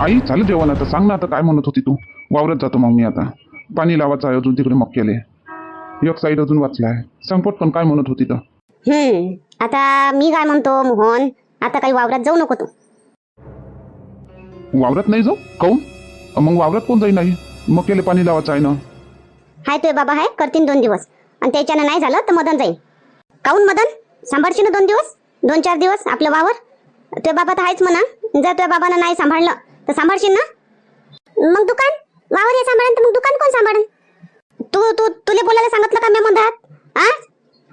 आई झालं जेवण आता. सांग ना आता काय म्हणत होती तू? वावरत जातो मग मी आता. पाणी लावायचं आहे अजून तिकडे मक्याले एक साईड अजून वाचला आहे सांग पटकन काय म्हणत होती तर. हम्म आता मी काय म्हणतो मोहन? आता काही वावरात जाऊ नको तू. वावरात नाही जाऊ? काऊन? मग वावरात कोण जाई नाही मक्याले पाणी लावायचं आहे ना. हाय तुझे बाबा हाय. करतीन दोन दिवस. आणि त्याच्यानं नाही झालं तर मदन जाईल काऊन मदन? सांभाळशील ना दोन दिवस? दोन चार दिवस आपलं वावर? तुझे बाबा तर आहेच म्हणा. जर तुझ्या बाबानं नाही सांभाळलं तर सांभाळशील ना? मग दुकान? वावर हे सांभाळन तर मग दुकान कोण सांभाळन? तू तू तुले बोलायला सांगितलं का मी मंदात आ?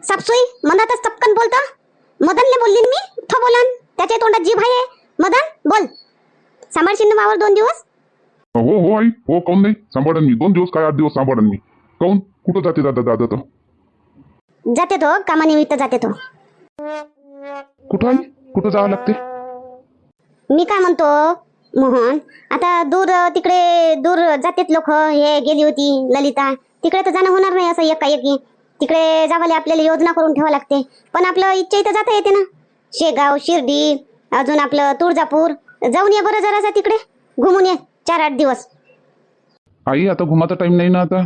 सापसुई मंदातच चपकन बोलतो? मदनले बोलली मी? तो बोलन. त्याच्या तोंडात जीभ आहे. मदन बोल. सांभाळशील ना वावर दोन दिवस? हो हो आई. हो काऊन नाही? सांभाळन मी. दोन दिवस काय आठ दिवस सांभाळन मी. काऊन? कुठं जाते दादा दादा तर? जाते तो. कामानिमित्त जाते तो. कुठं आई? कुठं जावं लागते? मी काय म्हणतो? मोहन आता दूर तिकडे दूर जातेत लोक. हे गेली होती ललिता. तिकडे तर जाणं होणार नाही असं एकाएकी. तिकडे जावाले आपल्याला योजना करून ठेवावं लागते. पण आपलं इच्छा इथं जाता येते ना. शेगाव शिर्डी अजून आपलं तुळजापूर. जाऊन ये बरं जरासा तिकडे. घुमून ये. चार आठ दिवस. आई आता घुमाचा टाइम नाही ना आता.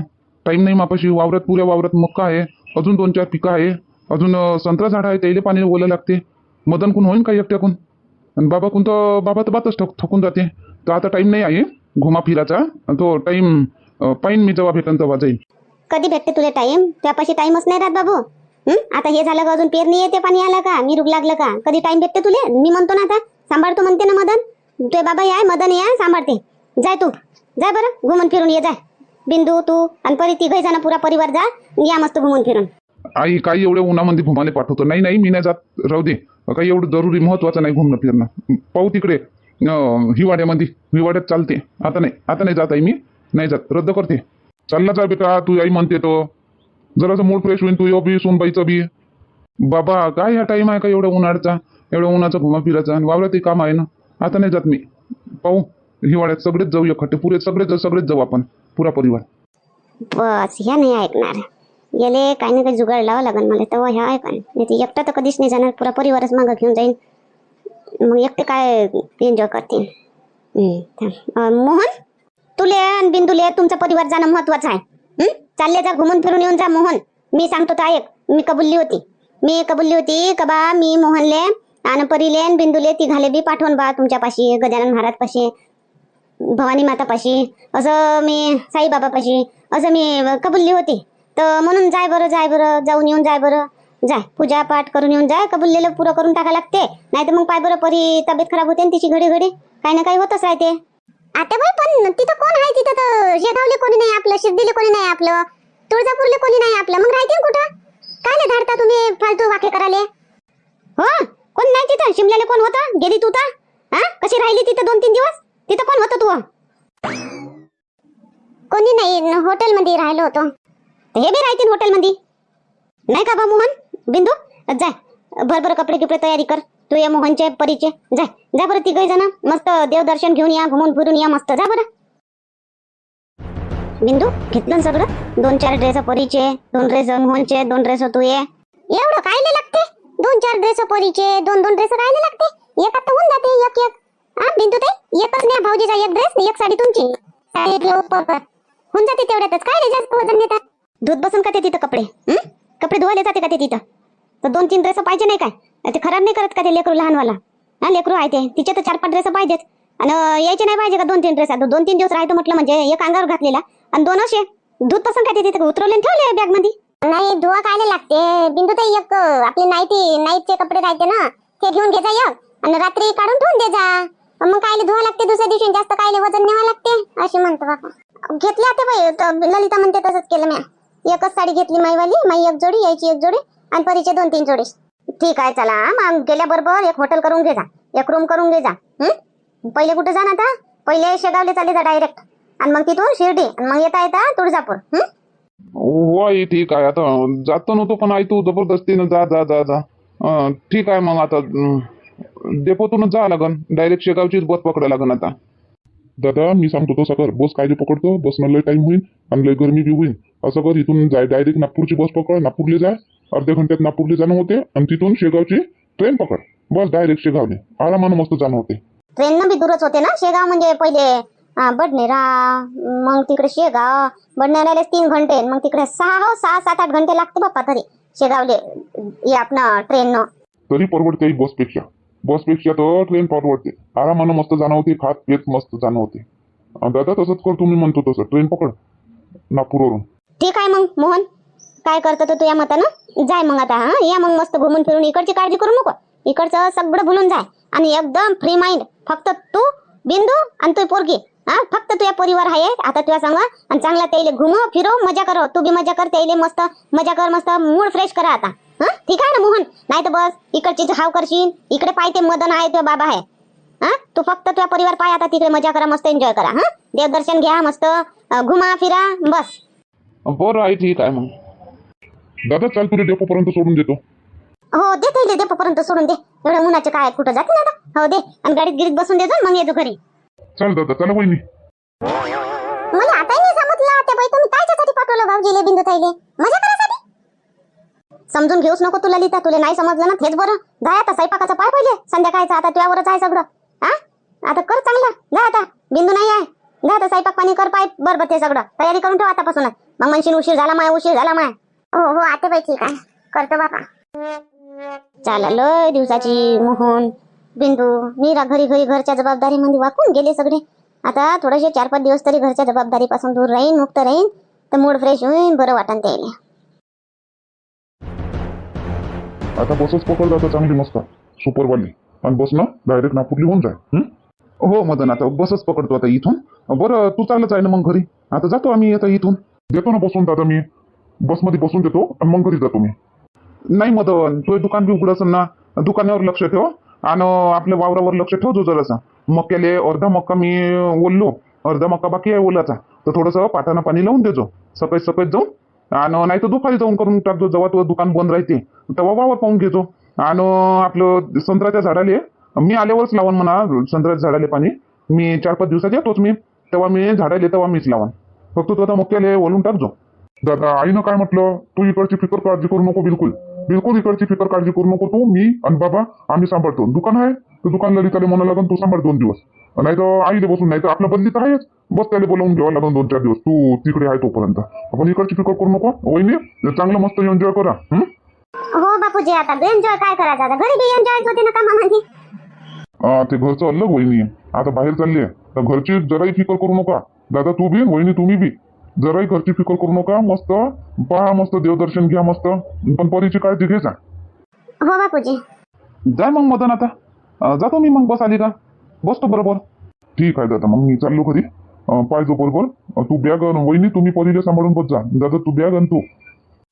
टाइम नाही मापाशी. वावरात पुऱ्या वावरात मक्का आहे. अजून दोन चार पिकं आहे. अजून संत्रा झाड आहे त्याला पाणी ओलं लागते. मदन कोण होईन का एकट्याकून? आणि बाबा कोण तर बाबा तर बातच थक थकून जाते. तर आता टाइम नाही आहे घुमा फिराचा तो टाइम पाहिन मी जेव्हा भेटन तेव्हा जाईल. कधी भेटते तुला टाइम त्यापाशी टाइमच नाही राहत बाबू? आता हे झालं का अजून पेरणी येते पाणी आलं का? मी रुग लागलं का? कधी टाइम भेटते तुले? मी म्हणतो ना आता. सांभाळतो म्हणते ना मदन. तुझे बाबा याय मदन या सांभाळते. जाय तू. जाय बरं घुमून फिरून ये जाय बिंदू तू आणि परी तिघही जण पुरा परिवार जा. या मस्त घुमून फिरून. आई काही एवढ्या उन्हामध्ये घुमाले पाठवतो. नाही नाही मी नाही जात. राहू दे. काही एवढं जरुरी महत्वाचं नाही घुमणं फिरणं. पाहू तिकडे अं, हिवाळ्यामध्ये. हिवाळ्यात चालते. आता नाही. आता नाही जात आई मी. नाही जात. रद्द करते. चालला जा बेटा. तू आई म्हणते तो. जरासं मूड फ्रेश होईन तू. यो बी सोनबाईचं बी. बाबा काय हा टाईम आहे का एवढ्या उन्हाळ्याचा? एवढ्या उन्हाचा घुमा फिरायचा आणि वावरात काम आहे ना? आता नाही जात मी. पाहू. हिवाळ्यात सगळेच जाऊ खट्टे. पुरे सगळेच सगळेच जाऊ आपण. पुरा परिवार. बस ह्या नाही ऐकणार. याले काही ना काही जुगाड लावा लागेल मला. तेव्हा ह्या ऐका नाही ते एकटा तर कधीच नाही जाणार. पुरा परिवारच मागं घेऊन जाईन. मग एकटे काय एन्जॉय करतील? मोहन तुले आणि बिंदुले तुमचा परिवार जाणं महत्वाचं आहे. हं? चालले जा घुमून फिरून येऊन जा मोहन. मी सांगतो तर ऐक. मी कबुलली होती. मी कबुलली होती का बा मी मोहनले आणि परीले आणि बिंदुले तिघाले बी पाठवून बा तुमच्यापाशी गजानन महाराज पाशी भवानी मातापाशी. असं मी साईबाबापाशी असं मी कबुलली होती. तर म्हणून जाय बरं जाय बरं जाऊन येऊन जाय बरं. जाय पूजा पाठ करून येऊन जाय कबुललेलं पुरं करून टाका लागते. नाही तर मग पाय बरं परी तब्येत खराब होते तिची घडी घडी काही ना काही होतच राहते. आता बाई पण तिथं कोण आहे? तिथं तर शेगावले कोणी नाही आपलं शिर्डीले कोणी नाही आपलं तुळजापूरले कोणी नाही आपलं. मग राहते कुठं? काय धाडता तुम्ही फालतू वाक्य कराले हो कोण नाही तिथं? शिमल्याला कोण होतं? गेली तू तर? हा? कशी राहिली तिथं दोन तीन दिवस? तिथं कोण होतं तू? कोणी नाही हॉटेलमध्ये राहिलो होतो. हे बी राहतील हॉटेल मध्ये नाही का बा मोहन बिंदू जाय भर कपडे किपडे तयारी कर तू या मोहनचे परीचे जाय जा बरं तिघही जण मस्त देवदर्शन घेऊन या घुमून फिरून या मस्त जा बरं. बिंदू घेतलं सगळं? दोन चार ड्रेस परीचे दोन ड्रेस मोहनचे दोन ड्रेस तू ये. एवढं कायले लागते? दोन चार ड्रेस परीचे दोन दोन ड्रेस काय लागते? एक आता होऊन जाते एक एक. हा बिंदू ते एकच न्या भाऊजीचा एक ड्रेस एक साडी तुमची. साडी होऊन जाते तेवढ्यातच. काय रे जास्त वजन नेतात धुत बसून का ते तिथं कपडे? हं? कपडे धुवायला जाते का ते तिथं? तर दोन तीन ड्रेस पाहिजे नाही काय? ते खराब नाही करत का ते लेकरू लहानवाला? हा लेकरू आहे ते. तिचे तर चार पाच ड्रेस पाहिजेत. आणि यायचे नाही पाहिजे का दोन तीन ड्रेस दोन तीन दिवस राहतो म्हटलं म्हणजे एक अंगावर घातलेला. आणि दोन असे. दूध पसंत काय ते तिथे? उतरवले आणि ठेवले बॅगमध्ये नाही धुवा कायला लागते. बिंदू ताई एक आपली नाईटी नाईटचे कपडे राहते ना ते घेऊन घेजा एक. आणि रात्री काढून ठेवून दे जा. मग कायले धुवा लागते दुसऱ्या दिवशी जास्त कायले वजन न्यावं लागते असे म्हणतो बाबा घेतले आता बाई त- ललिता म्हणते तसंच केलं म्या. एकच साडी घेतली माईवाली माई एक जोडी यायची एक जोडी आणि परीचे दोन तीन जोडी ठीक आहे चला मग गेल्याबरोबर एक हॉटेल करून घे जा. एक रूम करून घे जा. पहिले कुठे जा ना आता? पहिले शेगावले चालले जा डायरेक्ट आणि मग तिथून शिर्डी. आणि मग येता येता तुळजापूर. हं? हो ठीक आहे आता जातो नव्हतो पण आई तू जबरदस्तीनं जा जा जा जा. अं, ठीक आहे मग आता अं, डेपोतूनच जा लागन. डायरेक्ट शेगावचीच बस पकडा लागन आता. दादा मी सांगतो तसं कर बस काय पकडतो. बसनं लय टाइम होईल आणि लय गरमी बी होईल. असं कर इथून जाय डायरेक्ट नागपूरची बस पकड नागपूरले जाय अर्ध्या घंट्यात नागपूरले जाणं होते आणि तिथून शेगावची ट्रेन पकड. बस डायरेक्ट शेगावले. आरामानं मस्त जाणं होते. ट्रेननं बी दूरच होते ना? शेगाव म्हणजे पहिले बडनेरा मग तिकडे शेगाव. बडनेराला तीन घंटे मग तिकडे सहा हो सहा सात आठ घंटे लागते बाप्पा तरी शेगावले हे आपलं ट्रेननं तरी परवडते बसपेक्षा. बसपेक्षा तर ट्रेन परवडते. आरामानं मस्त जाणं होते खात पेत मस्त जाणं होते. दादा तसंच कर तुम्ही म्हणतो तसं. ट्रेन पकड. नागपूरवरून. ठीक आहे मग मोहन. काय करतो तो तुझ्या मतानं? जाय मग आता हा? या मग मस्त घुमून फिरून इकडची काळजी करू नको. इकडचं सगळं भुलून जाय. आणि एकदम फ्री माइंड फक्त तू बिंदू आणि तू पोरगी. हा? फक्त तुझ्या परिवार आहे. आता तुला सांग आणि चांगला त्याला घुम फिरो मजा करो. तू बी मजा कर त्याला मस्त मजा कर मस्त मूड फ्रेश करा आता. हा? ठीक आहे ना मोहन? नाही तर बस इकडची हाव करशील. इकडे पाय ते मदन आहे तुझा बाबा आहे. हा? तू फक्त तुझ्या परिवार पाय आता तिकडे मजा करा मस्त एन्जॉय करा. हा? देवदर्शन घ्या मस्त घुमा फिरा बस. बरं आहे ठीक आहे मग. दादा चाल तुला डेपोपर्यंत सोडून देतो. हो दे ते दे पर्यंत सोडून दे. एवढ्या उन्हाचे काय कुठं जाते ना आता? हो दे. आणि गाडीत गिरीत बसून दे मग येतो घरी. चाल दादा चला वहिनी. मला आता नाही समजलं त्या बाई तुम्ही कायच्यासाठी पाठवलं भाऊजीले बिंदू ताईले मजा करायसाठी? समजून घेऊच नको तुला लिहिता तुला नाही समजलं ना तेच बरं. जाय आता स्वयंपाकाचं पाय पहिले. संध्याकाळचं आता तुझ्यावरच आहे सगळं. हा आता कर चांगलं. जा आता. बिंदू नाही आहे. जा आता स्वयंपाक पाणी कर पाय. बरोबर ते सगळं. तयारी करून ठेव आतापासूनच. मग म्हणशील उशीर झाला माय उशीर झाला माय. हो हो आता बाई ठीक आहे करतो बापा. चला लय दिवसाची मोहन बिंदू मीरा घरी घरी घरच्या जबाबदारीमध्ये वाकून गेले सगळे. आता थोडेसे चार पाच दिवस तरी घरच्या जबाबदारीपासून दूर राहीन मुक्त राहीन तर मूड फ्रेश होईन बरं वाटन त्याला. आता बसच पकड जातं चांगली मस्त. सुपरवाली. आणि बस ना डायरेक्ट नागपूरली होऊन जाय हं? मदन आता बसच पकडतो आता इथून. बरं तू चाललंच आहे ना मग घरी. आता जातो आम्ही आता इथून. देतो ना बसून दादा मी बसमध्ये बसून देतो आणि मग घरी जातो मी. नाही मदन तो दुकान बी उघड असेल ना. दुकानावर लक्ष ठेव आणि आपल्या वावरावर लक्ष ठेव जो जरासा. मक्याले अर्धा मक्का मी ओललो अर्धा मक्का बाकी आहे ओलाचा. तर थोडंसं पाटानं पाणी लावून देजो. सकाळी सकाळी जाऊन. आणि नाही तर दुपारी जाऊन करून टाकतो जेव्हा तो दुकान बंद राहते तेव्हा वावर पाहून घेतो आणि आपलं संत्र्याच्या झाडाले मी आल्यावरच लावून म्हणा संत्र्याच्या झाडाले पाणी. मी चार पाच दिवसात येतोच मी. तेव्हा मी झाडाले तेव्हा मीच लावन फक्त तू आता मक्याले ओलून टाकजो दादा आईनं काय म्हटलं? तू इकडची फिकर काळजी करू नको बिलकुल. बिलकुल इकडची फिकर काळजी करू नको तू मी आणि बाबा आम्ही सांभाळतो. दुकान आहे तर दुकान ललिताले म्हणा लागून तू सांभाळ दोन दिवस. नाही तर आईले बसून नाही तर आपल्या बदली तर आहेच. बस त्याला बोलावून घ्यावं लागून दोन चार दिवस. तू तिकडे आहे तोपर्यंत. आपण इकडची फिकर करू नको वहिनी. चांगलं मस्त एन्जॉय करा हं? हो बापूजी आता एन्जॉय काय करायचं? आता घरी बी एन्जॉय होते ना कामामध्ये? अं, ते घरचं अलग वहिनी. आता बाहेर चालली आहे तर घरची जराही फिकर करू नका. दादा तू बी वहिनी तुम्ही बी. जराही घरची फिकर करू नका मस्त. पहा मस्त देवदर्शन घ्या मस्त. पण परीची काळजी घे जा. हो बापूजी. जाय मग मदन आता. अं, जातो मी मग बस आली का? बसतो बरोबर ठीक आहे दादा मग मी चाललो घरी. अं, पाहिजो बरोबर अं, तू बॅग आण. वहिनी तुम्ही परीला सांभाळून बस जा. दादा तू बॅग आण तू.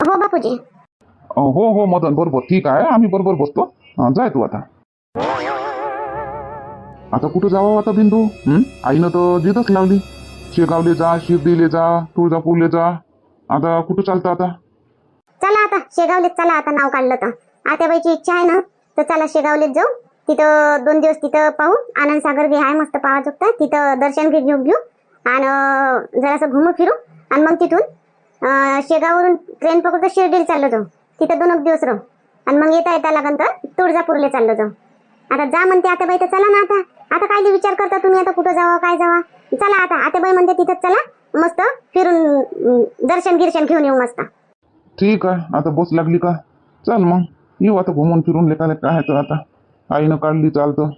हो बापूजी. अं, हो हो मदन बरोबर ठीक आहे आम्ही बरोबर बसतो. अं, जाय तू आता. आता कुठं जावं आता बिंदू? हं? आईनं तर जिथंच लावली. शेगावले जा शिर्डीले जा तुळजापूरले जा. आता कुठं चालतं आता? चला आता शेगावलेच चला आता नाव काढलं तर. आत्याबाईची इच्छा आहे ना तर चला शेगावलेच जाऊ. तिथं दोन दिवस तिथं पाहू. आनंद सागर बी आहे मस्त पाहा चुकता तिथं दर्शन घेऊन घेऊ. घेऊ आणि जरासं घुमू फिरू. आणि मग तिथून शेगाववरून ट्रेन पकडतो शिर्डीला चाललो जाऊ. तिथं दोन एक दिवस राहू. आणि मग येता येता लागन तर तुळजापूरला चाललो जाऊ. आता जा म्हणते आता बाई तर चला ना आता. आता काय विचार करता तुम्ही? आता कुठं जावं काय जावा? चला आता आत्याबाई म्हणते तिथंच चला मस्त फिरून दर्शन गिर्शन घेऊन येऊ मस्त. ठीक आहे आता बस लागली का? चल मग येऊ आता घुमून फिरून लेखाले काय आहे तर आता. आईनं काढली चालतं.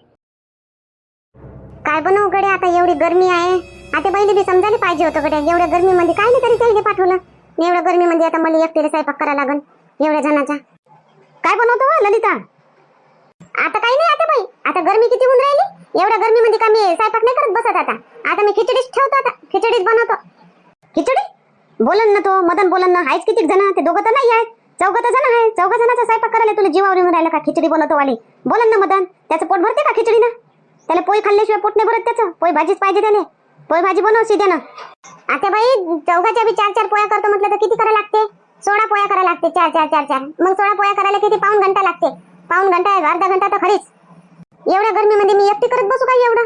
काय बनवू गड्या आता एवढी गरमी आहे. आता बैली बी समजायला पाहिजे होतं गड्या एवढ्या गरमीमध्ये काय नाही तरी त्याला पाठवलं. एवढ्या गरमीमध्ये आता मला एकटीला स्वयंपाक करायला लागन एवढ्या जणांचा. काय बनवतो हो, ललिता? आता काही नाही आता बाई. आता गर्मी किती होऊन राहिली? एवढ्या गरमीमध्ये का मी स्वयंपाक नाही करत बसत आता? आता मी खिचडीच ठेवतो आता खिचडीच बनवतो. खिचडी? बोलन ना तो मदन बोलन ना. आहेच किती जण ते दोघं तर नाही आहेत. चौघ जण आहे चौघ जणाचा स्वयंपाक करायला तुला जीवावर येऊन राहिला का खिचडी बनवतो वाली बोलन ना मदन. त्याचं पोट भरते का खिचडी ना त्याला पोळी खाल्ल्याशिवाय पोट नाही भरत त्याचं? पोळी भाजीच पाहिजे त्याला. पोळी भाजी बनव ना आता बाई चौघाच्या बी चार चार पोळ्या करतो म्हटलं तर किती करायला लागते? सोळा पोळ्या करायला लागते चार चार चार चार. मग सोळा पोळ्या करायला किती? पाऊन घंटा लागते. पाऊन घंटा अर्धा घंटा तर खरीच. एवढ्या गरमीमध्ये मी एकटी करत बसू काय एवढं?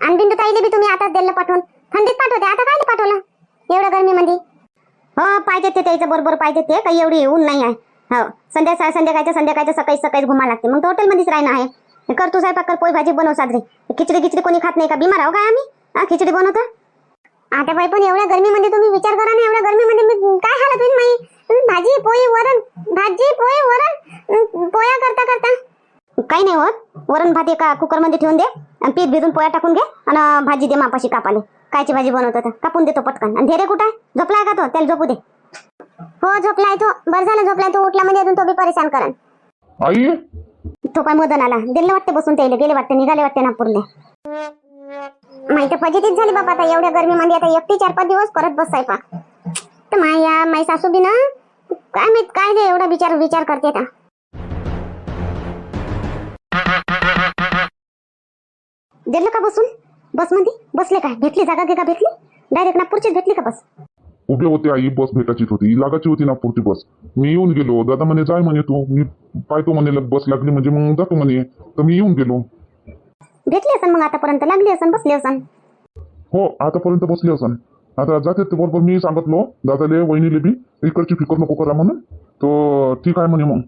आणि बिंदू ताईले बी तुम्ही आता दिलं पाठवून. थंडीत पाठवते आता काय पाठवलं? एवढ्या गरमीमध्ये? हो पाहिजे ते त्याचं बरोबर पाहिजे ते काही एवढी ऊन नाही आहे. हो संध्याकाळ संध्याकाळच्या संध्याकाळच्या सकाळी सकाळी घुमा लागते. मग हॉटेलमध्येच राहणं आहे. कर तू साहेब कर पोळी भाजी बनव साजरी. खिचडी खिचडी कोणी खात नाही का? बिमार आहो काय आम्ही? खिचडी बनवतो? आता बाई पण एवढ्या गरमीमध्ये तुम्ही विचार करा ना एवढ्या गरमीमध्ये मी काय हालत होईल माई? तुम्ही भाजी पोळी वरण भाजी पोळी वरण पोया पोळ्या करता करता. काही नाही होत. वरण भात एका कुकरमध्ये ठेवून दे आणि पीठ भिजून पोळ्या टाकून घे आणि भाजी दे मापाशी कापाले. कायची भाजी बनवतो तर. कापून देतो पटकन. आणि धीरे कुठं आहे? झोपलाय का तो? त्याला झोपू दे. हो झोपलाय तो. बरं झालं झोपलाय. तो उठला म्हणजे अजून तो बी परेशान करण. आई? तो काय मदन आला? दिलं वाटते बसून त्याला. गेले वाटते निघाले वाटते नागपूरले. माहिती फजितीच झाली बाबा आता. एवढ्या गरमीमध्ये आता एकटी चार पाच दिवस करत बसाय पा तर माया माई सासू बी ना काय माहीत काय रे एवढा विचार विचार करते आता. दिलं का बसून? बसमध्ये बसले काय? भेटली जागा गे का भेटली? डायरेक्ट नागपूरचीच भेटली का बस? उभे होते आई बस भेटायचीच होती. लागायची होती नागपूरची बस. मी येऊन गेलो. दादा म्हणे जाय म्हणे तू. मी पाहतो म्हणे लग- बस लागली म्हणजे मग जातो म्हणे. तर मी येऊन गेलो. भेटली असन मग आतापर्यंत? लागली असन? बसली असन? हो आतापर्यंत बसले असन. आता जाते ते बरोबर मी सांगितलो. दादाले वहिनीले बी इकडची फिकर नको करा म्हणून. तो ठीक आहे म्हणे मग.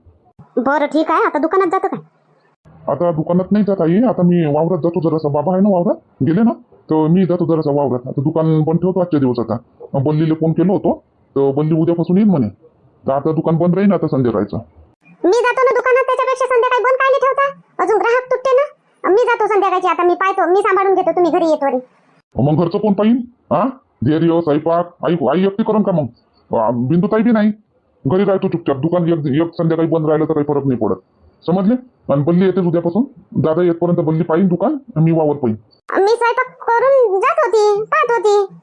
बरं ठीक आहे. आता दुकानात जातो काय? आता दुकानात नाही जात आई. आता मी वावरात जातो जरासा. बाबा आहे ना वावरात? गेले ना? तर मी जातो जरासा वावरात. आता दुकान बंद ठेवतो आजच्या दिवस आता. बल्लीला फोन केलो होतो. तर बल्ली उद्यापासून येईल म्हणे. तर आता दुकान बंद राहील आता संध्याकाळचं. मी जातो ना दुकानात त्याच्यापेक्षा संध्याकाळी बंद कायले ठेवता. अजून ग्राहक तुटते ना? मी जातो संध्याकाळची. आता मी पाहतो. मी सांभाळून घेतो. तुम्ही घरी येतो मग घरचं कोण पाहिजे हा धैर्य स्वयंपाक. आई आई एकटी करून का मग? आ, बिंदुताई बी नाही. घरी राहतो चुपचाप. दुकान एक एक संध्याकाळी बंद राहिलं तर काही फरक नाही पडत. समजले? आणि बल्ली येते उद्यापासून. दादा येतपर्यंत बल्ली पाहिजे दुकान आणि मी वावर पाहिजे मी स्वयंपाक करून जात होती पाहत होती.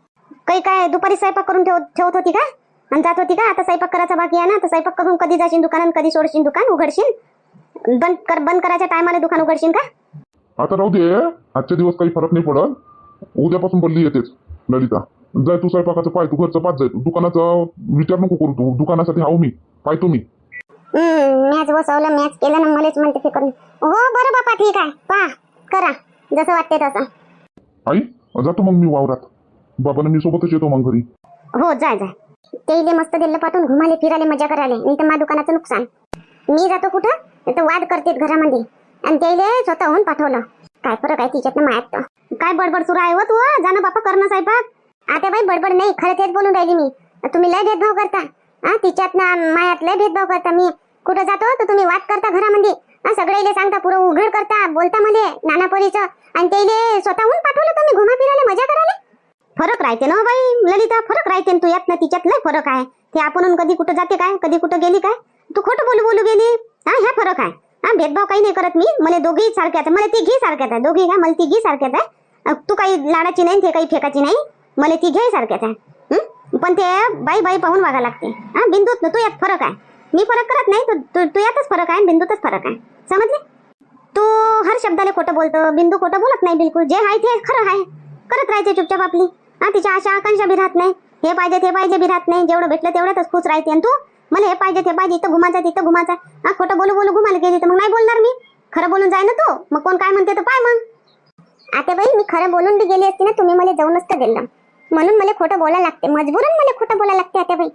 काही काय दुपारी स्वयंपाक करून ठेव ठेवत होती का? आणि जात होती का? आता स्वयंपाक करायचा बाकी आहे ना तर स्वयंपाक करून कधी जाशील दुकानात कधी सोडशील दुकान उघडशील बंद कर बंद करायच्या टायमाला दुकान उघडशील का? आता राहू दे आजच्या दिवस काही फरक नाही पडत. उद्यापासून बल्ली येतेच ललिता. जाय तू स्वयंपाकाचं पाय तू घरचं पाच जाय तू. दुकानाचं विचार नको करू तू. दुकानासाठी हाव मी पाहतो मी. मॅच बसवलं मॅच केलं ना मलाच म्हणते फिकर हो बरं बापा ठीक आहे. पहा करा. जसं वाटते तसं. आई जातो मग मी वावरात. बाबाला मी सोबतच येतो मग घरी. हो जाय जाय तेले मस्त दिलं पाठवून घुमाले फिराले मजा करायले. नाही तर मा दुकानाचं नुकसान. मी जातो कुठं? तर वाद करतेत घरामध्ये. आणि त्याले स्वतःहून पाठवलं. काय फरक आहे तिच्यात मायात काय बडबड सुरू आहे हो तू जाणं बापा करणं स्वयंपाक. आता बाई बडबड नाही खरं तेच बोलून राहिली मी. तुम्ही लय भेदभाव करता. हा तिच्यात ना मायात लय भेदभाव करता मी. कुठं जातो? तर तुम्ही वाद करता घरामध्ये. सगळे सांगता पुरं उघड करता बोलता मध्ये नाना परीचं आणि त्याले स्वतःहून पाठवलं तुम्ही घुमा फिरायला मजा करायला फरक राहते ना हो बाई ललिता फरक राहते ना तू यात ना तिच्यात लय फरक आहे. ते आपण कधी कुठं जाते काय कधी कुठं गेली काय? तू खोटं बोलू बोलू गेली. हा ह्या फरक आहे. हा भेदभाव काही नाही करत मी. मला दोघेही सारख्याच मला तिघी सारख्यात आहे. दोघी का मला तिघी सारख्याच आहे. तू काही लाडाची नाही ते काही फेकाची नाही. मला तिघेही सारख्याच आहे. पण ते बाई बाई पाहून वागा लागते. हा बिंदूत तू यात फरक आहे. मी फरक करत नाही तू- तू यातच फरक आहे बिंदूतच फरक आहे. समजले? तू हर शब्दाला खोटं बोलतो बिंदू खोटं बोलत नाही बिलकुल. जे आहे ते खरं आहे. करत राहायचे चुपचाप आपली. हा तिच्या आशा आकांक्षा बी राहत नाही. हे पाहिजे ते पाहिजे बी राहत नाही. जेवढं भेटलं तेवढ्यातच खुश राहते. आणि तू? मला हे पाहिजे ते पाहिजे. इथं घुमायचं तिथं घुमायचं. हा खोटं बोलू बोलू घुमायला गेली तर मग नाही बोलणार मी? खरं बोलून जाय ना तू? मग कोण काय म्हणते तर पाय मग. आता बाई मी खरं बोलून बी गेली असती ना तुम्ही मला जाऊन नसतं दिलं. म्हणून मला खोटं बोलायला लागते. मजबूरन मला खोटं बोलायला लागते आता भाई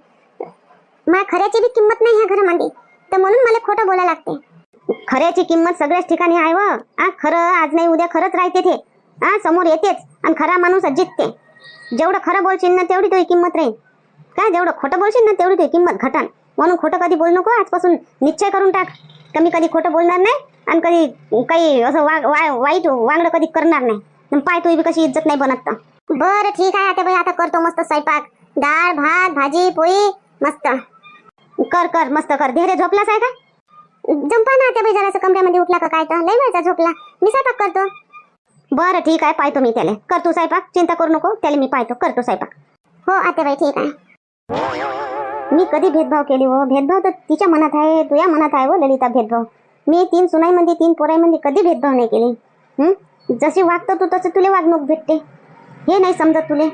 माझ्या खऱ्याची बी किंमत नाही ह्या घरामध्ये तर म्हणून मला खोटं बोलायला लागते. खऱ्याची किंमत सगळ्याच ठिकाणी आहे व हा खरं आज नाही उद्या खरंच राहते ते. हा समोर येतेच आणि खरा माणूस जिंकते जेवढं खरं बोलशील ना तेवढी तुझी किंमत राहील काय जेवढं खोटं बोलशील ना तेवढी तुझी किंमत घटन. म्हणून खोटं कधी बोलू नको आजपासून निश्चय करून टाक. कमी कधी खोटं बोलणार नाही आणि कधी काही असं वा- वा- वाईट वांगडं कधी करणार नाही. पाय तुझी बी कशी इज्जत नाही बनत तर. बर ठीक आहे. आता बाई आता करतो मस्त स्वयंपाक. डाळ भात भाजी पोळी मस्त. कर कर मस्त कर. धीरे झोपलास आहे का? जंपा ना आता बाई जरासं कमऱ्यामध्ये उठला का काय तर. लय वेळचा झोपला. मी स्वयंपाक करतो. बरं ठीक आहे. पाहतो मी त्याला. करतो स्वयंपाक. चिंता करू नको. त्याला मी पाहतो. करतो स्वयंपाक. हो आता बाई ठीक आहे. मी कधी भेदभाव केली हो? भेदभाव तर तिच्या मनात आहे तुझ्या मनात आहे हो ललिता भेदभाव. मी तीन सुनाईमध्ये तीन पोराईमध्ये कधी भेदभाव नाही केली. जशी वागतो तू तसं तुले वागणूक भेटते. हे नाही समजत तुले.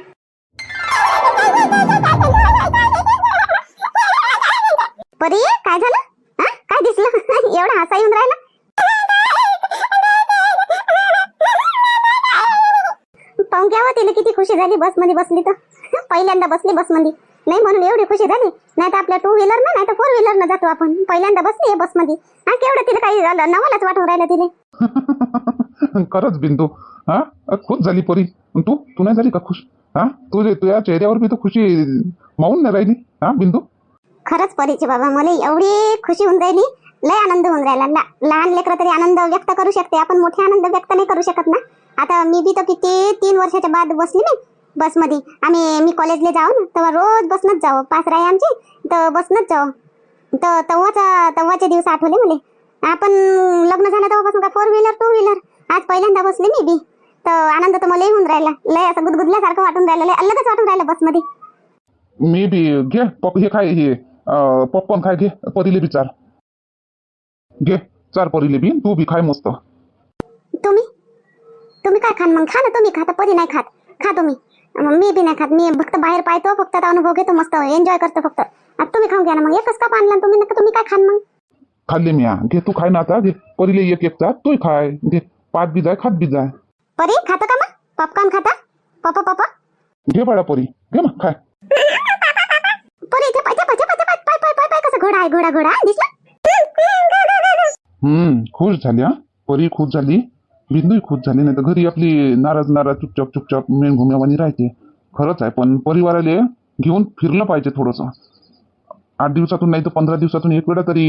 परी काय झालं? काय दिसलं? एवढा हसा येऊन राहिला? पाहून घ्यावं हो तिला किती खुशी झाली बसमध्ये बसली तर. पहिल्यांदा बसली बसमध्ये नाही म्हणून एवढी खुशी झाली. नाही तर आपल्या टू व्हीलर ना नाही तर फोर व्हीलर न जातो आपण. पहिल्यांदा बसली बसमध्ये हा केवढं तिला काही झालं नवालाच वाटून राहिलं तिने खरंच बिंदू. हा? खुश झाली परी. तू? तू नाही झाली का खुश? हा? तुझे तुझ्या चेहऱ्यावर बी तर खुशी मावून नाही राहिली? हा बिंदू? खरंच परीचे बाबा मला एवढी खुशी होऊन राहिली. लय आनंद होऊन राहिला. लहान लेकरं तरी आनंद व्यक्त करू शकते. आपण मोठे आनंद व्यक्त नाही करू शकत ना? आता मी बी तर किती तीन वर्षाच्या बाद बसली नाही बसमध्ये. आम्ही मी कॉलेजला जाऊ ना तेव्हा रोज बसनच जाऊ. पास राय आमची तर बसनच जाऊ. तर तेव्हाचा तेव्हाचे दिवस आठवले मला. आपण लग्न झालं तेव्हापासून का? फोर व्हीलर टू व्हीलर आज पहिल्यांदा बसले मी बी. तर आनंद तर मला होऊन राहिला. लय असं गुदगुदल्यासारखं वाटून राहिलं. लय अलगच वाटून राहिलं बसमध्ये मी बी घे पप हे काय हे पॉपकॉर्न खाय घे परीले बी चार घे चार परीले बी तू बी खाय मस्त. तुम्ही? तुम्ही काय खान मग? खा ना तुम्ही खाता परी नाही खात. खा तुम्ही. मी बी नाही खात. मी फक्त बाहेर पाहतो फक्त अनुभव घेतो मस्त. एन्जॉय करतो फक्त. आता तुम्ही खाऊन घ्या ना मग. एकच कप आणला तुम्ही नका तुम्ही काय खान मग? खाल्ले मी. घे तू खाय ना आता. घे परीले एक एक चार तूही खाय. घे. पाच बी जाय खात बी जाय परी खाता का मग? पॉपकॉर्न खाता? पप्पा पप्पा घे बाळा परी. घे मग खाय. परी इथे पाय पाय पाय पाय पाय पाय पाय पाय कसं घोडा आहे घोडा घोडा दिसला? हम्म खुश झाली हा. परी खुश झाली. बिंदूही खुश झाली नाही तर घरी आपली नाराज नाराज चुपचाप चुपचाप मेन घुम्यावानी राहते. खरंच आहे पण परिवाराले घेऊन फिरलं पाहिजे थोडंसं. आठ दिवसातून नाही तर पंधरा दिवसातून एक वेळा तरी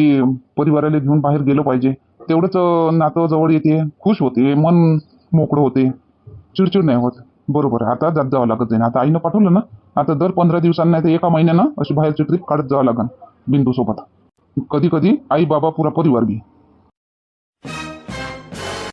परिवाराला घेऊन बाहेर गेलं पाहिजे. तेवढंच नातं जवळ येते खुश होते मन मोकळं होते चिडचिड नाही होत. बरोबर आहे. आता जात जावं लागत जाईल आता आईनं पाठवलं ना आता दर पंधरा दिवसांना नाही तर एका महिन्यानं अशी बाहेरची ट्रिप काढत जावं लागन बिंदूसोबत. कधी कधी आई बाबा पुरा परिवार बी